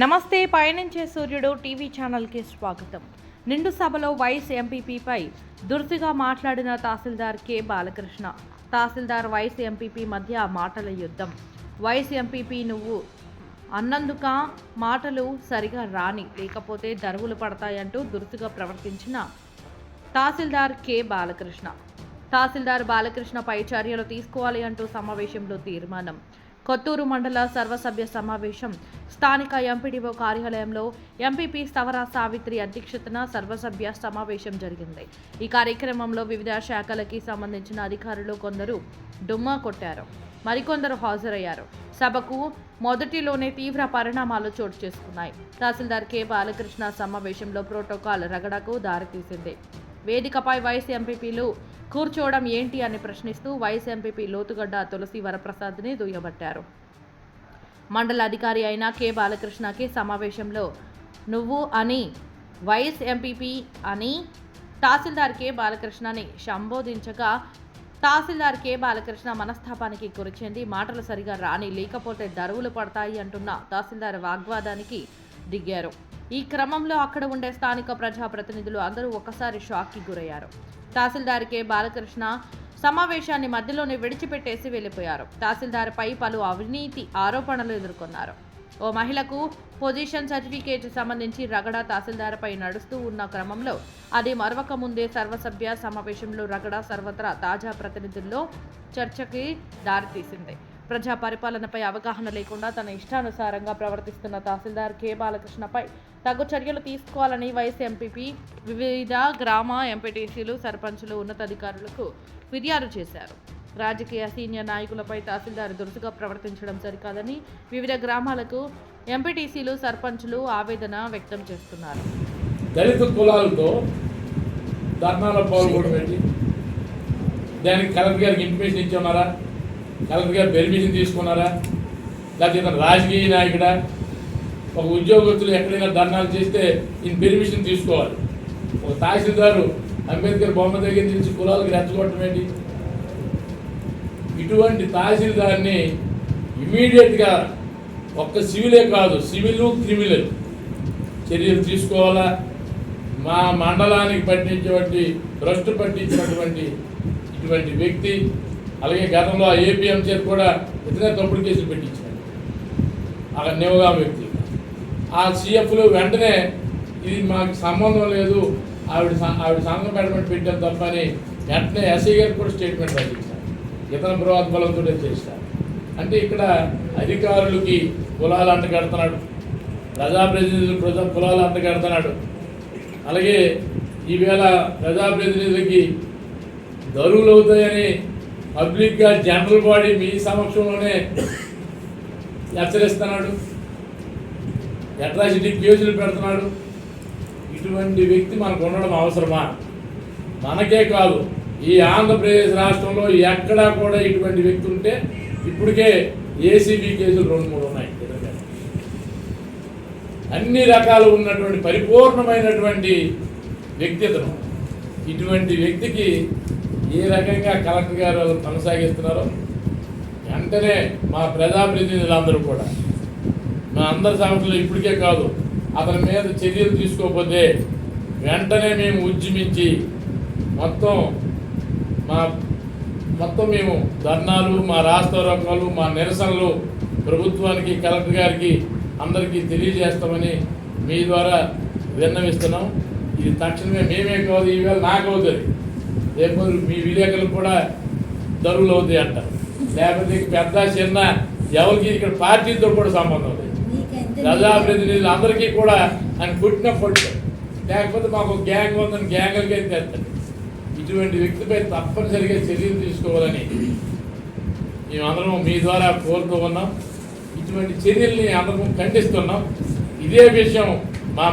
నమస్తే పయనించే సూర్యుడు టీవీ ఛానల్కి స్వాగతం. నిండు సభలో వైస్ ఎంపీపీపై దుర్సిగా మాట్లాడిన తహసీల్దార్ కె. బాలకృష్ణ. తహసీల్దార్ వైస్ ఎంపీపీ మధ్య మాటల యుద్ధం. వైస్ ఎంపీపీ నువ్వు అన్నందుక? మాటలు సరిగా రాని లేకపోతే దరువులు పడతాయంటూ దురుసుగా ప్రవర్తించిన తహసీల్దార్ కె. బాలకృష్ణ. తహసీల్దార్ బాలకృష్ణపై చర్యలు తీసుకోవాలి అంటూ సమావేశంలో తీర్మానం. కొత్తూరు మండల సర్వసభ్య సమావేశం. స్థానిక ఎంపీడీఓ కార్యాలయంలో ఎంపీపీ స్థవర సావిత్రి అధ్యక్షతన సర్వసభ్య సమావేశం జరిగింది. ఈ కార్యక్రమంలో వివిధ శాఖలకి సంబంధించిన అధికారులు కొందరు డుమ్మా కొట్టారు. మరికొందరు హాజరయ్యారు. సభకు మొదటిలోనే తీవ్ర పరిణామాలు చోటు చేసుకున్నాయి. తహసీల్దార్ కె బాలకృష్ణ సమావేశంలో ప్రోటోకాల్ రగడకు దారితీసింది. వేదికపై వైస్ ఎంపీపీలు కూర్చోవడం ఏంటి అని ప్రశ్నిస్తూ వైస్ ఎంపీపీ లోతుగడ్డ తులసి వరప్రసాద్ని దుయ్యబట్టారు. మండల అధికారి అయిన కె బాలకృష్ణకి సమావేశంలో నువ్వు అని వైస్ ఎంపీపీ అని తహసీల్దార్ కె బాలకృష్ణని సంబోధించగా తహసీల్దార్ కె బాలకృష్ణ మనస్తాపానికి గురిచెంది మాటలు సరిగా రాని లేకపోతే దరువులు పడతాయి అంటున్న తహసీల్దార్ వాగ్వాదానికి దిగారు. ఈ క్రమంలో అక్కడ ఉండే స్థానిక ప్రజాప్రతినిధులు అందరూ ఒకసారి షాక్కి గురయ్యారు. తహసీల్దార్ కె బాలకృష్ణ సమావేశాన్ని మధ్యలోనే విడిచిపెట్టేసి వెళ్ళిపోయారు. తహసీల్దార్పై పలు అవినీతి ఆరోపణలు ఎదుర్కొన్నారు. ఓ మహిళకు పొజిషన్ సర్టిఫికేట్ సంబంధించి రగడ తహసీల్దార్పై నడుస్తూ ఉన్న క్రమంలో అది మరవక ముందే సర్వసభ్య సమావేశంలో రగడ సర్వత్రా తాజా ప్రతినిధుల్లో చర్చకి దారితీసింది. ప్రజా పరిపాలనపై అవగాహన లేకుండా తన ఇష్టానుసారంగా ప్రవర్తిస్తున్న తహసీల్దార్ కె బాలకృష్ణపై తగు చర్యలు తీసుకోవాలని వైఎస్ ఎంపీపీ వివిధ గ్రామ ఎంపీటీసీలు సర్పంచులు ఉన్నతాధికారులకు ఫిర్యాదు చేశారు. రాజకీయ సీనియర్ నాయకులపై తహసీల్దార్ దురుసుగా ప్రవర్తించడం సరికాదని వివిధ గ్రామాలకు ఎంపీటీసీలు సర్పంచులు ఆవేదన వ్యక్తం చేస్తున్నారు. దళిత కులాలతో ధర్నాలో పాల్గొనడం దానికి కలెక్టర్ గారికి ఇన్ఫర్మేషన్ ఇచ్చి కలెక్టర్ గారు పెర్మిషన్ తీసుకున్నారా? లేకపోతే ఇతను రాజకీయ నాయకుడా? ఒక ఉద్యోగస్తులు ఎక్కడైనా ధర్నాలు చేస్తే ఈయన పెర్మిషన్ తీసుకోవాలి. ఒక తహసీల్దారు అంబేద్కర్ బొమ్మ దగ్గర నుంచి కులాలకు రెచ్చగొట్టడం ఏంటి? ఇటువంటి తహసీల్దార్ని ఇమీడియట్గా ఒక్క సివిలే కాదు సివిల్ క్రిమినల్ చర్యలు తీసుకోవాలా? మా మండలానికి పట్టించేటువంటి భ్రష్టు పట్టించినటువంటి ఇటువంటి వ్యక్తి అలాగే గతంలో ఏపీఎంసీ కూడా ఇతనే తప్పుడు కేసులు పెట్టించాడు అక్కడ నివగా వ్యక్తి. ఆ సీఎఫ్లు వెంటనే ఇది మాకు సంబంధం లేదు ఆవిడ ఆవిడ సంఘం పెట్టమని పెట్టాం తప్ప అని వెంటనే ఎస్ఐ గారికి కూడా స్టేట్మెంట్ రాయించారు ఇతను బృహద్బలంతో చేస్తారు అంటే ఇక్కడ అధికారులకి కులాలు అంటగడుతున్నాడు ప్రజాప్రతినిధులు ప్రజా కులాలు అంటగడుతున్నాడు అలాగే ఈవేళ ప్రజాప్రతినిధులకి దరువులు అవుతాయని పబ్లిక్గా జనరల్ బాడీ మీ సమక్షంలోనే హెచ్చరిస్తున్నాడు. అట్రాసిటీ కేసులు పెడుతున్నాడు. ఇటువంటి వ్యక్తి మనకు ఉండడం అవసరమా? మనకే కాదు ఈ ఆంధ్రప్రదేశ్ రాష్ట్రంలో ఎక్కడా కూడా ఇటువంటి వ్యక్తి ఉంటే ఇప్పటికే ఏసీబీ కేసులు రెండు మూడు ఉన్నాయి. అన్ని రకాలు ఉన్నటువంటి పరిపూర్ణమైనటువంటి వ్యక్తిత్వం. ఇటువంటి వ్యక్తికి ఏ రకంగా కలెక్టర్ గారు కొనసాగిస్తున్నారో వెంటనే మా ప్రజాప్రతినిధులందరూ కూడా. మా అందరి సమస్యలు ఇప్పటికే కాదు అతని మీద చర్యలు తీసుకోకపోతే వెంటనే మేము ఉద్యమించి మొత్తం మా మొత్తం మేము ధర్నాలు మా రాస్తారోకాలు మా నిరసనలు ప్రభుత్వానికి కలెక్టర్ గారికి అందరికీ తెలియజేస్తామని మీ ద్వారా విన్నవిస్తున్నాం. ఇది తక్షణమే మేమే కాదు ఈవేళ నాకు అవుతుంది రేపు మీ విలేకరులు కూడా దరువులు అవుతాయి అంటారు లేకపోతే పెద్ద చిన్న ఎవరికి ఇక్కడ పార్టీతో కూడా సంబంధం లేదు. ప్రజాప్రతినిధులు అందరికీ కూడా ఆయన పుట్టిన పొట్టు. లేకపోతే మాకు గ్యాంగ్ ఉందని గ్యాంగులకే తెస్తాడు ఇటువంటి వ్యక్తిపై తప్పనిసరిగా చర్యలు తీసుకోవాలని మేమందరం మీ ద్వారా కోరుతూ ఉన్నాం. ఇటువంటి చర్యల్ని అందరం ఖండిస్తున్నాం. ఇదే విషయం మా